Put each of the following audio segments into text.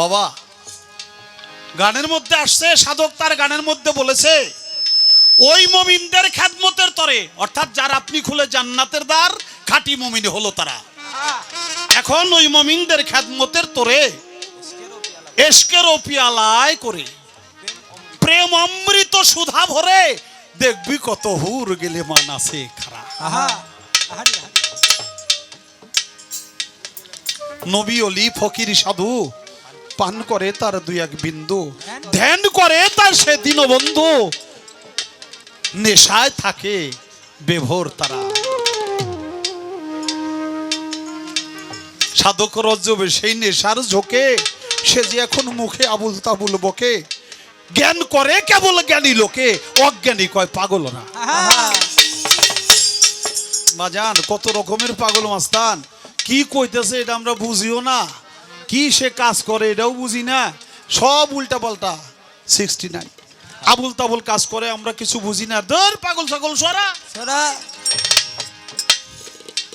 বাবা, গানের মধ্যে আসছে, সাধক তার গানের মধ্যে বলেছে, ওই মমিনদের খ্যাতমতের তরে, অর্থাৎ যার আপনি খুলে জান্নাতের দ্বার, খাঁটি মমিন হলো তারা। এখন ওই মমিনদের খ্যাতমতের তরে এসকের পিয়ালায় করে, প্রেম অমৃত সুধা ভরে, দেখবি কত হুর গেলে মান আছে খারা। নবী অলি ফকির সাধু পান করে তার দুই এক বিন্দু। ধ্যান করে। তার সে দীনবন্ধু। নেশায় থাকে বেভোর তারা। সাধক রজ্জবে সেই নেশার ঝোঁকে সে যে এখন মুখে আবুল তাবুল বকে। জ্ঞান করে কেবল জ্ঞানী লোকে অজ্ঞানী কয় পাগল না বাজান কত রকমের পাগল মাস্তান। কি কইতেছে এটা আমরা বুঝিও না। কি সে কাজ করে এটাও বুঝি না। সব উল্টা পাল্টা। সিক্সটি নাইন আবুল তাবুল কাজ করে আমরা কিছু বুঝি না। ধর পাগল ছাগল সরা। সরা।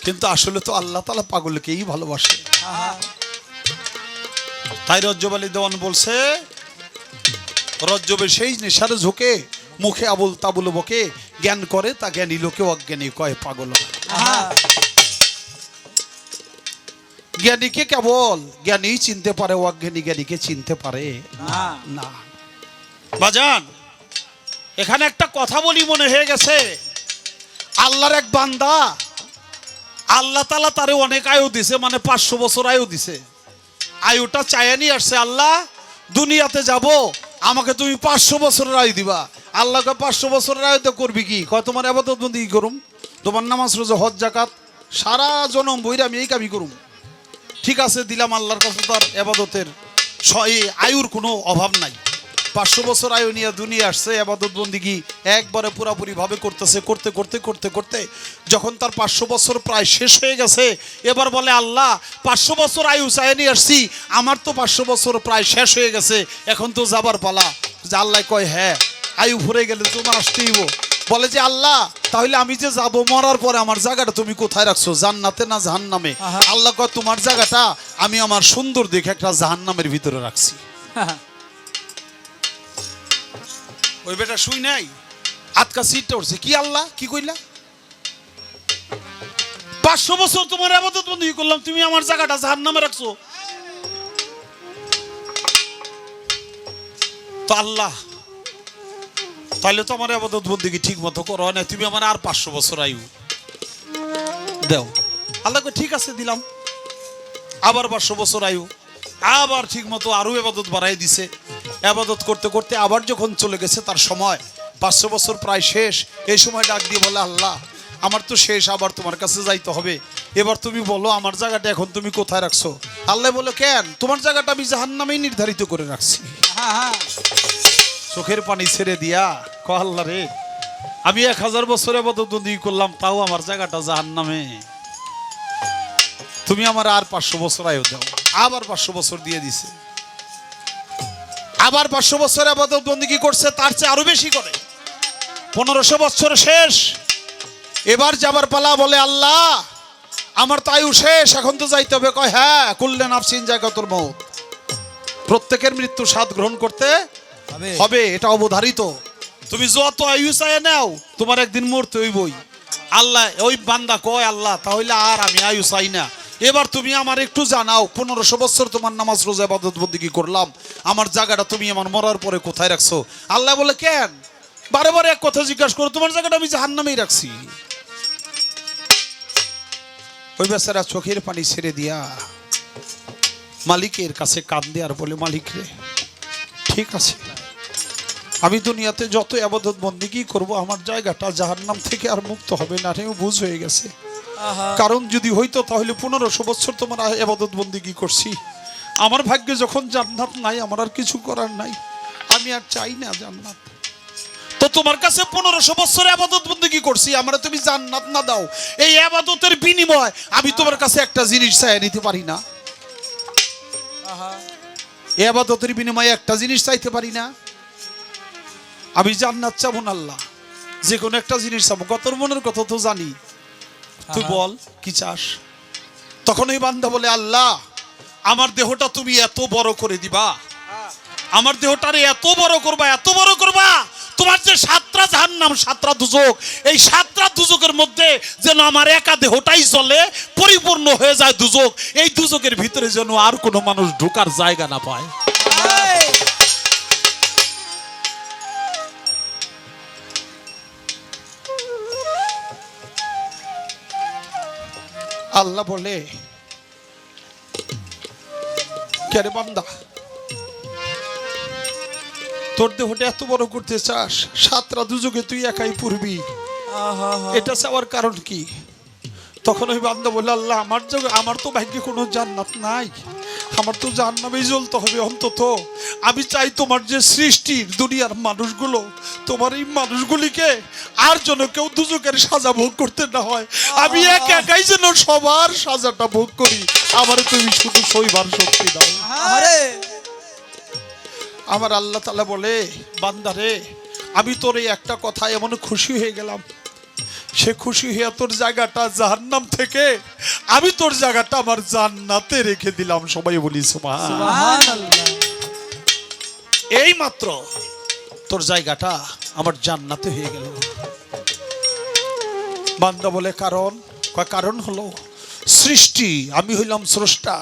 কিন্তু আসলে তো আল্লাহ তালা পাগলকেই ভালোবাসে। তাই রজ্জব আলী দেওয়ান বলছে রজ্জবে সেই নেশার ঝোঁকে মুখে আবুল তাবুল বকে জ্ঞান করে তা জ্ঞানী লোকে অজ্ঞানী কয় পাগল না। জ্ঞানীকে কেবল জ্ঞানী চিনতে পারে অজ্ঞানী জ্ঞানীকে চিনতে পারে। না। না। বাজান এখানে একটা কথা বলি মনে হয়ে গেছে। আল্লাহর এক বান্দা আল্লাহ তালা তারে অনেক আয়ু দিছে মানে পাঁচশো বছর আয়ু দিছে। আয়ুটা চাইয়া নিয়ে আসছে আল্লাহ দুনিয়াতে যাব আমাকে তুমি পাঁচশো বছরের আয়ু দিবা। আল্লাহকে পাঁচশো বছরের আয়ুতে করবি কি? কয় তোমার আবাদত বন্দি কি করুম? তোমার নামাজ রোজা হজ জাকাত সারা জনম বইরা আমি এই কাবি করুম। ঠিক আছে, দিলাম আল্লাহর কাছে তার এই আয়ুর কোনো অভাব নাই পাঁচশো বছর আয়ু নিয়ে দুনিয়া আসছে আবাদত বন্দিগি একবারে পুরাপুরি ভাবে করতেছে, করতে করতে করতে করতে যখন তার পাঁচশো বছর প্রায় শেষ হয়ে গেছে, এবার বলে, আল্লাহ, পাঁচশো বছর আয়ু চাই নিয়ে আসছি, আমার তো পাঁচশো বছর প্রায় শেষ হয়ে গেছে, এখন তো যাবার পালা যে আল্লাহ কয় হ্যাঁ আয়ু ভরে গেলে তোমার আসতেই হইবো। বলে যে আল্লাহ তাহলে আমি যে যাব মরার পরে আমার জায়গাটা তুমি কোথায় রাখছো? জান্নাতে না জাহান্নামে। আল্লাহ কয় তোমার জায়গাটা আমি আমার সুন্দর দেখে একটা জাহান্নামের ভিতরে রাখছি। ওই বেটা শুই নাই? আটকা সিটটা উঠছে। কি আল্লাহ? কি কইলা? পাঁচশো বছর তোমার আবাদত বন্ধু করলাম তুমি আমার জায়গাটা জাহান্নামে রাখছো। তো আল্লাহ তাহলে তো আমার আবাদত বন্দিকে ঠিক মতো করো না তুমি আমার আর পাঁচশো বছর আয়ু। দেও। আল্লাহকে ঠিক আছে দিলাম। আবার পাঁচশো বছর আয়ু। আবার ঠিক মতো আরও এবাদত বাড়াই দিছে। এবাদত করতে করতে আবার যখন চলে গেছে তার সময়। পাঁচশো বছর প্রায় শেষ। এই সময় ডাক দিয়ে বলে, আল্লাহ, আমার তো শেষ, আবার তোমার কাছে যাইতে হবে। এবার তুমি বলো, আমার জায়গাটা এখন তুমি কোথায় রাখছো? আল্লাহ বলে, কেন? তোমার জায়গাটা আমি জাহান্নামেই নির্ধারিত করে রাখছি। আহা চোখের পানি ছেড়ে দিয়া ক রে, আমি এক হাজার বছরে বদী করলাম, তাও আমার জায়গাটা জাহান নামে তুমি আমার আর পাঁচশো বছর আয়ু দাও, আবার পাঁচশো বছর দিয়ে দিছে। আবার পাঁচশো বছরে কি করছে, তার চেয়ে আরও বেশি করে। পনেরোশো বছর শেষ, এবার যাবার পালা বলে, আল্লাহ, আমার তো আয়ু শেষ, এখন তো যাইতে হবে। কয় হ্যাঁ কুল্লে নাফসিন জায়গা তোর মৌত। প্রত্যেকের মৃত্যু স্বাদ গ্রহণ করতে হবে। এটা অবধারিত। তুমি যত আয়ু চাই নাও তোমার একদিন মরতে হইবই। আল্লাহ ওই বান্দা কয় আল্লাহ তাহলে আর আমি আয়ু চাই না। এবার তুমি আমার একটু জানাও পনেরোশো বছর তোমার নামাজ রোজা বাদত বন্দিগি করলাম? আমার জায়গাটা তুমি আমার মরার পরে কোথায় রাখছো? আল্লাহ বলে কেন? বারে বারে এক কথা জিজ্ঞাসা করো তোমার জায়গাটা আমি জাহান্নামেই রাখছি। ওই বেচারা চোখের পানি ছেড়ে দিয়া মালিকের কাছে কান্দে দেয়ার বলে মালিক রে ঠিক আছে। আমি দুনিয়াতে যত আবাদত বন্দিগি করব আমার জায়গাটা যাহার নাম থেকে আর মুক্ত হবে না আমিও বুঝ হয়ে গেছে। কারণ যদি হইতো তাহলে পনেরোশো বছর তোমার আবাদত বন্দিগি করছি। আমার ভাগ্যে যখন জান্নাত নাই আমার আর কিছু করার নাই। আমি আর চাই না জান্নাত। তো তোমার কাছে পনেরোশো বছর আবাদত বন্দিগি করছি আমরা তুমি জান্নাত না দাও। এই আবাদতের বিনিময় আমি তোমার কাছে একটা জিনিস চাই নিতে পারি না। এ আবাদতের বিনিময়ে একটা জিনিস চাইতে পারি না। আমি জান্নাত চাবো না আল্লাহ। যে কোনো একটা জিনিস চাবো। কত মনের কথা তো জানি। তুই বল কি চাস? তখন ওই বান্দা বলে আল্লাহ আমার দেহটা তুমি এত বড় করে দিবা। আমার দেহটারে এত বড় করবা এত বড় করবা। তোমার যে সাতটা যার নাম সাতটা দুজক এই সাতটা দুজকের মধ্যে যেন আমার একা দেহটাই চলে পরিপূর্ণ হয়ে যায় দুজক। এই দুজকের ভিতরে যেন আর কোনো মানুষ ঢোকার জায়গা না পায়। আল্লাহ বলে কেরে বান্দা তোর দেহটা এত বড় করতে চাস সাতটা দুযোগে তুই একাই পড়বি এটা চাওয়ার কারণ কি? তখন ওই বান্দা বলল আল্লাহ আমার যোগ আমার তো ভাগ্যে কোনো জান্নাত নাই। আমার তো জান্নাতেই জ্বলতে হবে অন্তত। আমি চাই তোমার যে সৃষ্টির দুনিয়ার মানুষগুলো তোমার এই মানুষগুলিকে আর যেন কেউ দুজকের সাজা ভোগ করতে না হয়। আমি এক একাই যেন সবার সাজাটা ভোগ করি। আমার তুমি শুধু সইবার শক্তি দাও। আরে আমার আল্লাহ তালা বলে বান্দারে আমি তোর এই একটা কথা এমন খুশি হয়ে গেলাম। সে খুশি হয়ে তোর জায়গাটা জাহান্নাম থেকে আমি তোর জায়গাটা আমার জান্নাতে রেখে দিলাম। সবাই বলি এই মাত্র তোর জায়গাটা আমার জান্নাতে হয়ে গেল। বান্দা বলে কারণ? কয় কারণ হলো সৃষ্টি আমি হইলাম স্রষ্টা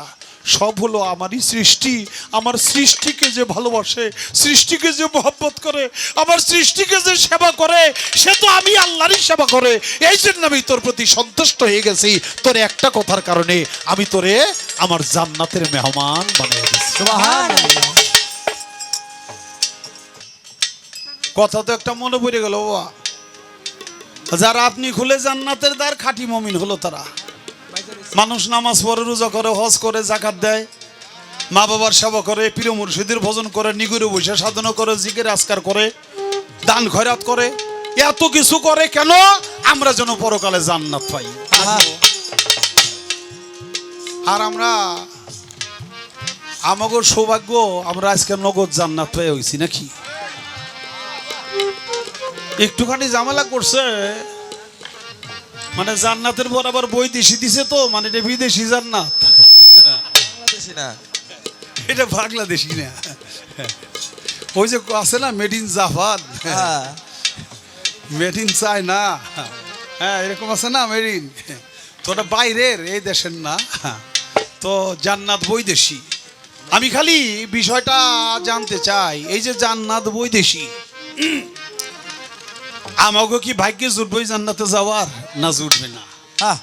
সব হলো আমারই সৃষ্টি। আমার সৃষ্টিকে যে ভালোবাসে, সৃষ্টিকে যে মহব্বত করে, আমার সৃষ্টিকে যে সেবা করে, সে তো আমি আল্লাহরই সেবা করে। এই জন্য আমি তোর প্রতি সন্তুষ্ট হয়ে গেছি। তোর একটা কথার কারণে আমি তোরে আমার জান্নাতের মেহমান বানিয়ে দিচ্ছি কথা তো একটা মনে পড়ে গেল, বাবা। যারা আপনি খুলে জান্নাতের দ্বার, খাঁটি মমিন হলো তারা। মানুষ নামাজ পড়ে রোজা করে হজ করে জাকাত দেয়। মা বাবার সেবা করে প্রিয় মুর্শিদের ভোজন করে নিগুরে বসে সাধনা করে জিকের আজকার করে দান খয়রাত করে। এত কিছু করে কেন? আমরা যেন পরকালে জান্নাত পাই। আর আমরা আমাগো সৌভাগ্য আমরা আজকে নগদ জান্নাত পেয়ে হয়েছি নাকি? একটুখানি ঝামেলা করছে। মানে জান্নাতের পর আবার বৈদেশি দিছে তো মানে এটা বিদেশি জান্নাত। বাংলাদেশি না। এটা বাংলাদেশি না। ওই যে আছে না মেড ইন জাপান হ্যাঁ। মেড ইন চায়না হ্যাঁ এরকম আছে না মেড ইন তো ওটা বাইরের এই দেশের না। তো জান্নাত বৈদেশি আমি খালি বিষয়টা জানতে চাই এই যে জান্নাত বৈদেশি আমাকে কি ভাগ্যে জুটবই জান্নাতে যাওয়ার? না জুটবে না। হ্যাঁ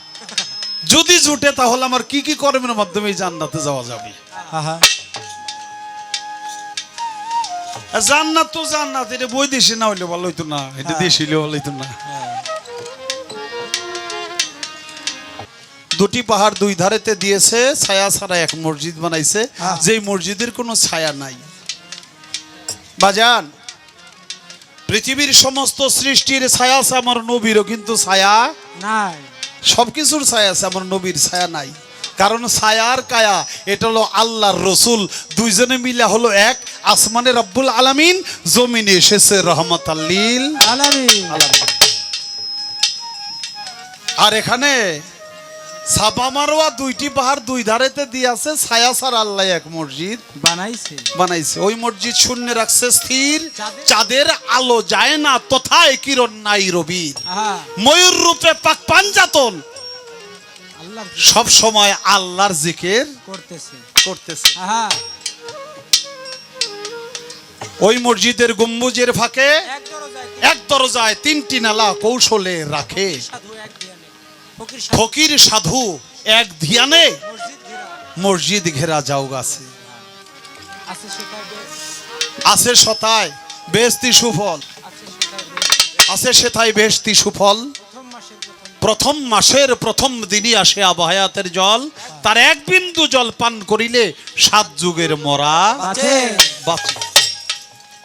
যদি জুটে তাহলে আমার কি কি কর্মের মাধ্যমে জান্নাতে যাওয়া যাবে? জান্নাত তো জান্নাত এটা বৈদেশি না হইলে ভালো হইতো না। এটা হ্যাঁ। দেশি হইলে ভালো হইতো না। হ্যাঁ। দুটি পাহাড় দুই ধারেতে দিয়েছে ছায়া ছাড়া এক মসজিদ বানাইছে। হ্যাঁ। যেই মসজিদের কোনো ছায়া নাই। বাজান পৃথিবীর সমস্ত সৃষ্টির ছায়া আছে আমার নবীরও কিন্তু ছায়া নাই। সবকিছুর ছায়া আছে আমার নবীর ছায়া নাই। কারণ ছায়ার কায়া এটা হলো আল্লাহর রসুল। দুইজনে মিলে হলো এক আসমানে রব্বুল আলামিন জমিনে এসেছে রহমত আল্লিল আলামিন। আর এখানে ছাপা মারোয়া দুইটি পাহাড় দুই ধারেতে দিয়ে আছে ছায়া ছাড় আল্লাহ এক মসজিদ বানাইছে। বানাইছে। ওই মসজিদ শূন্য রাখছে স্থির চাঁদের- আলো যায় না তথায় কিরণ নাই আহা। ময়ূর রূপে পাক পাঞ্জাতন। সব সময় আল্লাহর জিকের করতেছে। করতেছে। ওই মসজিদের গম্বুজের ফাঁকে এক দরজায়। তিনটি নালা কৌশলে রাখে। ফকির সাধু। এক ধিয়ানে মসজিদ ঘেরা। যাও গাছে আছে। শতায় বেস্তি সুফল। আছে সেথায় বেস্তি সুফল। প্রথম মাসের প্রথম। দিনই আসে আবহায়াতের জল। তার এক বিন্দু জল পান করিলে সাত যুগের মরা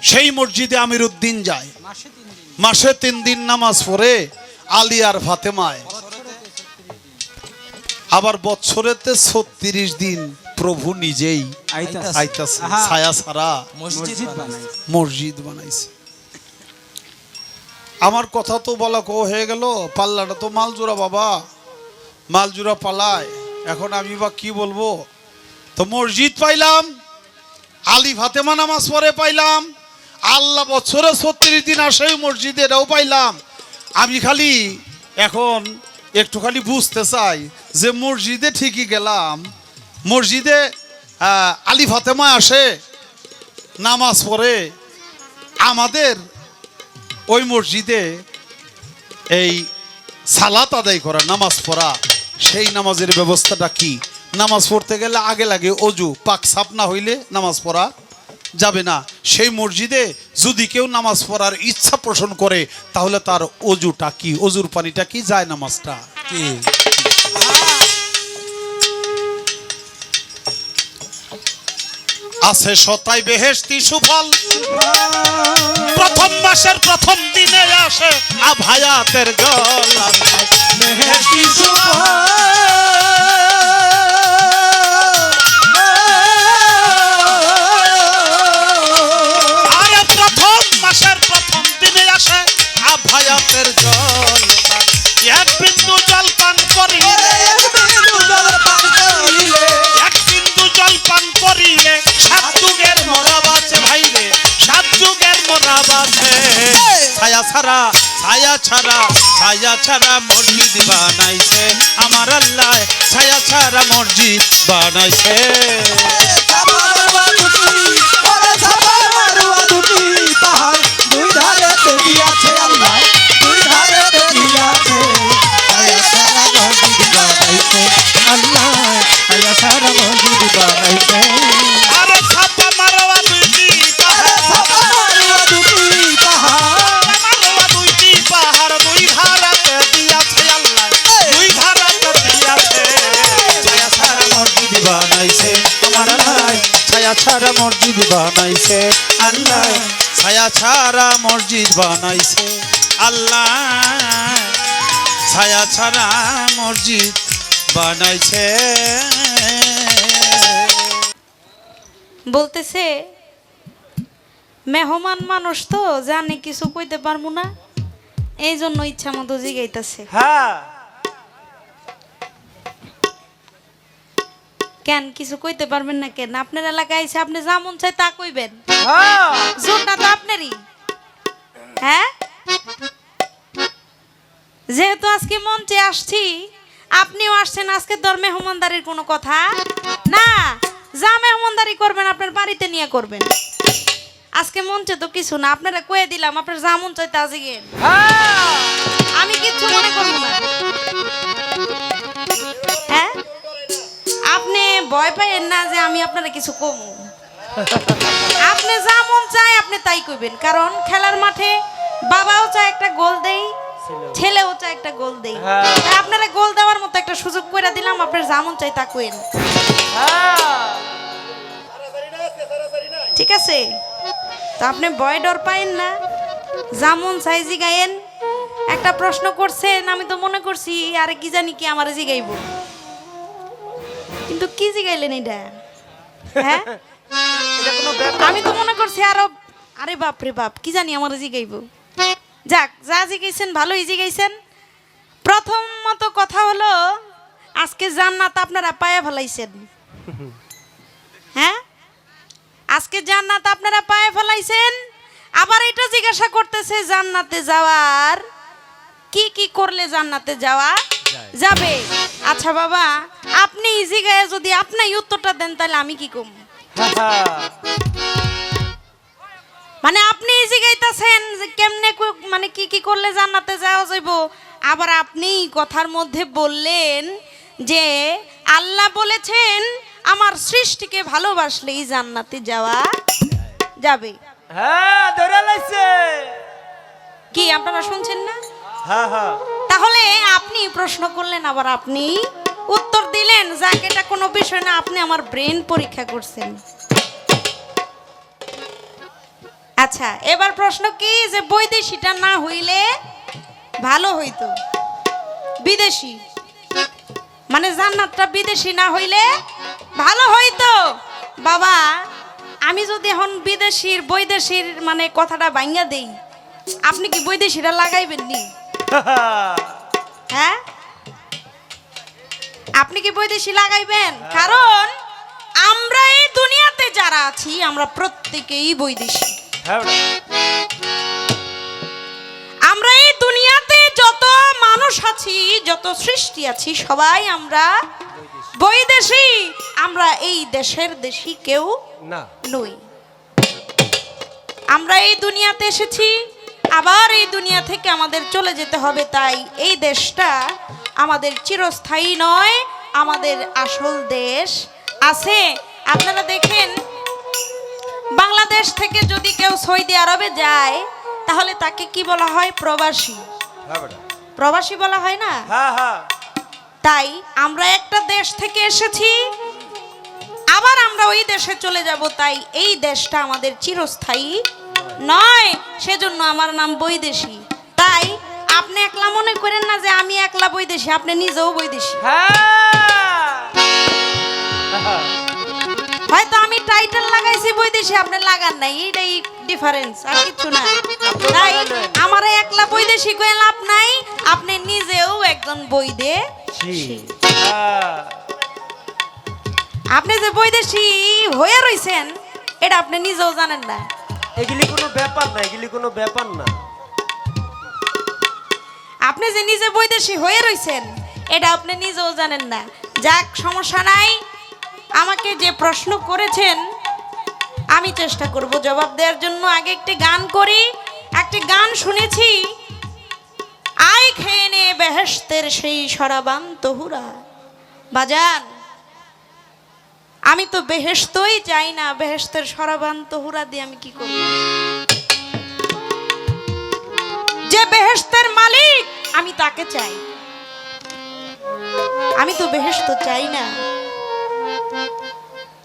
সেই মসজিদে আমির উদ্দিন যায়। মাসে তিন দিন। নামাজ পড়ে আলিয়ার ফাতেমায়। আবার বছরেতে ছত্রিশ দিন প্রভু নিজেই। ছায়া ছাড়া মসজিদ বানাইছে। আমার কথা তো বলা কো হয়ে গেল পাল্লাটা তো মালজোড়া বাবা। মালজোড়া পালায়। এখন আমি বা কি বলব? তো মসজিদ পাইলাম আলী ফাতেমা নামাজ পরে পাইলাম আল্লাহ বছরে ছত্রিশ দিন আসে ওই মসজিদে এটাও পাইলাম। আমি খালি এখন একটু খালি বুঝতে চাই যে মসজিদে ঠিকই গেলাম। মসজিদে আলী ফাতেমা আসে, নামাজ পড়ে। আমাদের ওই মসজিদে এই সালাত আদায় করা, নামাজ পড়া, সেই নামাজের ব্যবস্থাটা কি? নামাজ পড়তে গেলে আগে লাগে অজু, পাক সাপ না হইলে নামাজ পড়া। যাবে না। সেই মসজিদে যদি কেউ নামাজ পড়ার ইচ্ছা পোষণ করে, তাহলে তার অজুটা কি? অজুর পানিটা কি? যায় নামাজটা। আছে সতাই বেহেস্তি সুফল। প্রথম মাসের প্রথম দিনে আসে আভায়াতের জল বেহেশতি আরে ছাড়া ছায়া ছাড়া মসজিদ বানাইছে। আমার আল্লাহ ছায়া ছাড়া মসজিদ বানাইছে। বানাইছে আল্লাহ ছায়া ছাড়া মসজিদ বানাইছে। আল্লাহ ছায়া ছাড়া মসজিদ বানাইছে। বলতেছে মেহমান মানুষ তো জানে কিছু কইতে পারব না। এই জন্য ইচ্ছা মতো জিগাইতেছে। হ্যাঁ। কেন কিছু কইতে পারবেন না কেন? আপনার এলাকায় এসে আপনি যা মন চাই তা কইবেন। হ্যাঁ। জোরটা তো আপনারই। হ্যাঁ? যেহেতু আজকে মঞ্চে আসছি আপনিও আসছেন আজকে তোর মেহমানদারির কোনো কথা? না যা মেহমানদারি করবেন আপনার বাড়িতে নিয়ে করবেন। আজকে মঞ্চে তো কিছু না আপনারা কয়ে দিলাম আপনার যা মন চাইতে আজকে গেন হ্যাঁ। আমি কিচ্ছু মনে করব না। আপনি ভয় পাইয়েন না যে আমি আপনারা কিছু কমু। আপনি যা মন চায় আপনি তাই কইবেন। কারণ খেলার মাঠে বাবাও চায় একটা গোল দেই ছেলেও চায় একটা গোল দেই। হ্যাঁ। আপনারা গোল দেওয়ার মতো একটা সুযোগ করে দিলাম আপনার যা মন চাই তা কইন ঠিক আছে? তো আপনি ভয় ডর পাইন না। যেমন সাইজি গায়েন একটা প্রশ্ন করছেন আমি তো মনে করছি আরে কি জানি কি আমার জিগাইব। কিন্তু কি জিগাইলেন এটা? হ্যাঁ? আমি তো মনে করছি আরও আরে বাপ রে বাপ কি জানি আমার জিগাইব। যাক যা জিগাইছেন ভালোই জিগাইছেন। প্রথমত কথা হলো আজকে জান্নাত আপনারা পায়া ফেলাইছেন। হ্যাঁ? আজকে জান্নাত আপনারা পায়ে ফেলাইছেন আবার এটা জিজ্ঞাসা করতেছে জান্নাতে যাওয়ার কি কি করলে জান্নাতে যাওয়া যাবে? আচ্ছা বাবা আপনি ইজি গায়ে যদি আপনি উত্তরটা দেন তাহলে আমি কি কম মানে আপনি ইজি গাইতেছেন যে কেমনে মানে কি কি করলে জান্নাতে যাওয়া যাইব? আবার আপনি কথার মধ্যে বললেন যে আল্লাহ বলেছেন আমার সৃষ্টিকে ভালোবাসলেই জান্নাতে যাওয়া যাবে। হ্যাঁ ধরে লাইছে। কি আপনারা শুনছেন না? তাহলে আপনি প্রশ্ন করলেন, আবার আপনি উত্তর দিলেন, যাক, এটা কোনো বিষয় না, আপনি আমার ব্রেন পরীক্ষা করছেন। আচ্ছা এবার প্রশ্ন কি, যে বৈদেশিটা না হইলে ভালো হইতো? বিদেশি। মানে জান্নাতটা বিদেশি না হইলে ভালো হইতো? বাবা, আমি যদি এখন বিদেশির, বৈদেশির মানে কথাটা ভাঙ্গা দেই, আপনি কি বৈদেশিরা লাগাইবেন নি? হ্যাঁ? আপনি কি বৈদেশি লাগাইবেন? কারণ আমরা এই দুনিয়াতে যারা আছি আমরা প্রত্যেকেই বৈদেশিক হ্যাঁ। আমরা এই দুনিয়াতে যত মানুষ আছি যত সৃষ্টি আছি সবাই আমরা বৈদেশি। আমরা এই দেশের দেশি কেউ নই। আমরা এই দুনিয়াতে এসেছি আবার এই দুনিয়া থেকে আমাদের চলে যেতে হবে তাই এই দেশটা আমাদের চিরস্থায়ী নয় আমাদের আসল দেশ আছে। আপনারা দেখেন বাংলাদেশ থেকে যদি কেউ সৌদি আরবে যায় তাহলে তাকে কি বলা হয়? প্রবাসী। হ্যাঁ প্রবাসী বলা হয় না? হ্যাঁ হ্যাঁ। তাই আমরা একটা দেশ থেকে এসেছি আবার আমরা ওই দেশে চলে যাব তাই এই দেশটা আমাদের চিরস্থায়ী নয় সেজন্য আমার নাম বৈদেশী। তাই আপনি একলা মনে করেন না যে আমি একলা বৈদেশী আপনি নিজেও বৈদেশী। হ্যাঁ। হয়তো আমি টাইটেল লাগাইছি বৈদেশী আপনি লাগান নাই এইটাই ডিফারেন্স আর কিছু না। তাই আমার একলা বৈদেশী কয়ে লাভ নাই আপনি নিজেও একজন বৈদেশী। আপনি যে বৈদেশী হয়ে রইছেন এটা আপনি নিজেও জানেন না। এগুলি কোনো ব্যাপার না, এগুলি কোনো ব্যাপার না। আপনি যে নিজে বৈদেশি হয়ে রয়েছেন এটা আপনি নিজেও জানেন না। যাক, সমস্যা নাই। আমাকে যে প্রশ্ন করেছেন, আমি চেষ্টা করব জবাব দেওয়ার জন্য। আগে একটি গান করি, একটি গান শুনেছি। আয় খেয়ে নে বেহেস্তের সেই সরাবান তহুরা। বাজান। আমি তো বেহেস্তই চাই না বেহেস্তের সরাবান তহুরা দিয়ে আমি কি করব? যে বেহেস্তের মালিক, আমি তাকে চাই। আমি তো বেহেস্ত চাই না।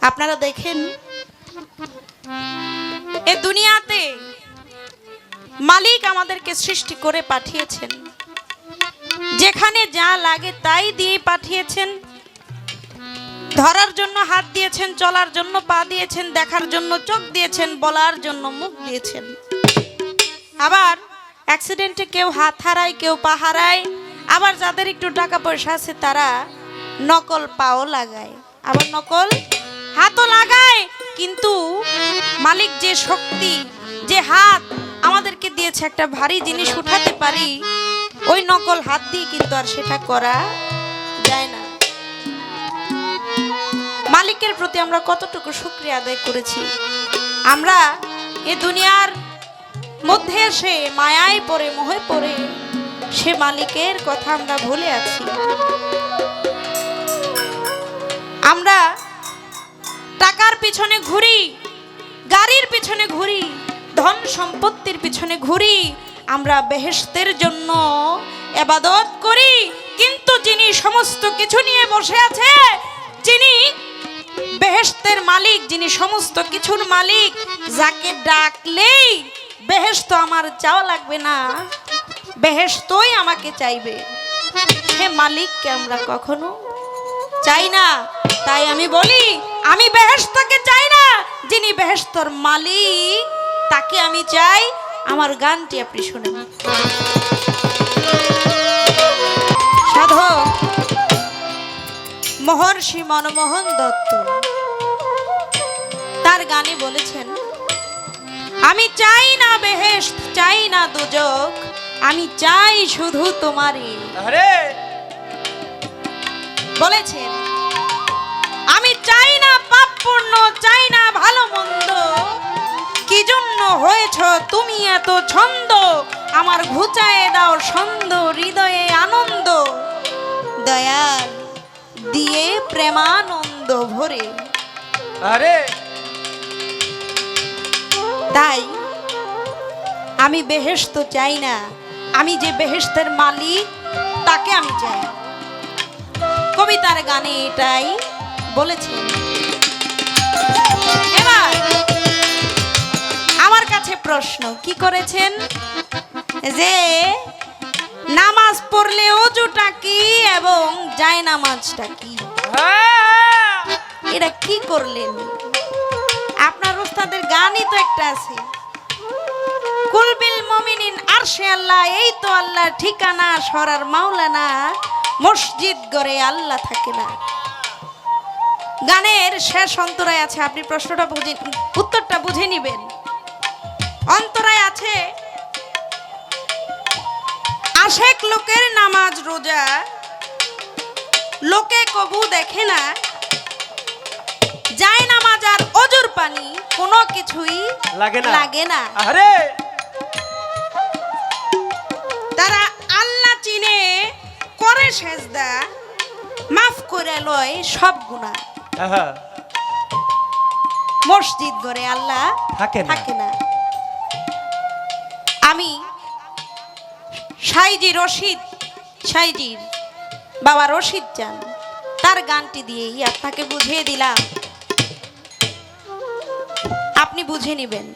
আপনারা দেখেন, এ দুনিয়াতে মালিক আমাদেরকে সৃষ্টি করে পাঠিয়েছেন। যেখানে যা লাগে তাই দিয়ে পাঠিয়েছেন। ধরার জন্য হাত দিয়েছেন, চলার জন্য পা দিয়েছেন, দেখার জন্য চোখ দিয়েছেন, বলার জন্য মুখ দিয়েছেন। আবার অ্যাক্সিডেন্টে কেউ হাত হারায়, কেউ পা হারায়, আবার যাদের একটু টাকা পয়সা আছে তারা নকল পাও লাগায়। আবার নকল হাতও লাগায়, কিন্তু মালিক যে শক্তি, যে হাত আমাদেরকে দিয়েছে, একটা ভারী জিনিস উঠাতে পারি, ওই নকল হাত দিয়ে কিন্তু আর সেটা করা যায় না। মালিকের প্রতি আমরা কতটুকু শুক্রিয়া আদায় করেছি? আমরা এ দুনিয়ার মধ্যে এসে মায়ায় পড়ে, মোহে পড়ে সে মালিকের কথা আমরা ভুলে আছি। আমরা টাকার পিছনে ঘুরি, গাড়ির পিছনে ঘুরি, ধন সম্পত্তির পিছনে ঘুরি, আমরা বেহেশতের জন্য এবাদত করি। কিন্তু যিনি সমস্ত কিছু নিয়ে বসে আছে, যিনি বেহেশতের মালিক, যিনি সমস্ত কিছুর মালিক, যাকে ডাকলেই বেহেশত আমার চাওয়া লাগবে না। বেহেস্তই আমাকে চাইবে। সে মালিককে আমরা কখনো চাই না। তাই আমি বলি, আমি বেহেস্তকে চাই না, যিনি বেহেস্তর মালিক, তাকে আমি চাই। আমার গানটি আপনি শুনেন। মহর্ষি মনমোহন দত্ত। তার গানে বলেছেন আমি চাই না বেহেশত চাই না দুজক আমি চাই শুধু তোমারই। বলেছেন আমি চাই না পাপ পূর্ণ চাই না ভালো মন্দ। কি জন্য হয়েছ তুমি এত ছন্দ? আমার ঘুচায় দাও ছন্দ হৃদয়ে আনন্দ। দয়াল দিয়ে প্রেমানন্দ ভরে। আরে। তাই আমি বেহেশত চাই না। আমি যে বেহেস্তের মালিক তাকে আমি চাই। কবিতার গানে এটাই বলেছেন এবার আমার কাছে প্রশ্ন কি করেছেন? যে নামাজ পড়লে অজুটা কি এবং যায় নামাজটা কি? হ্যাঁ। এটা কি করলেন আপনার ওস্তাদের গানই তো একটা আছে। কুলবিল মমিনিন আরশে আল্লাহ এই তো আল্লাহ ঠিকানা সরার মাওলানা মসজিদ গড়ে আল্লাহ থাকে না। গানের শেষ অন্তরায় আছে আপনি প্রশ্নটা বুঝে উত্তরটা বুঝে নেবেন। অন্তরায় আছে আশেক লোকের নামাজ রোজা। লোকে কবু দেখে না। যায় নামাজ আর অজুর পানি কোনো কিছুই লাগে না। লাগে না। আরে তারা আল্লাহ চিনে করে সেজদা মাফ করে লয় সব গুণা মসজিদ গড়ে আল্লাহ। থাকে না। আমি সাইজি রশিদ, সাইজির বাবা রশিদ চান তার গানটি দিয়েই আপনাকে বুঝিয়ে দিলাম। আপনি বুঝে নেবেন।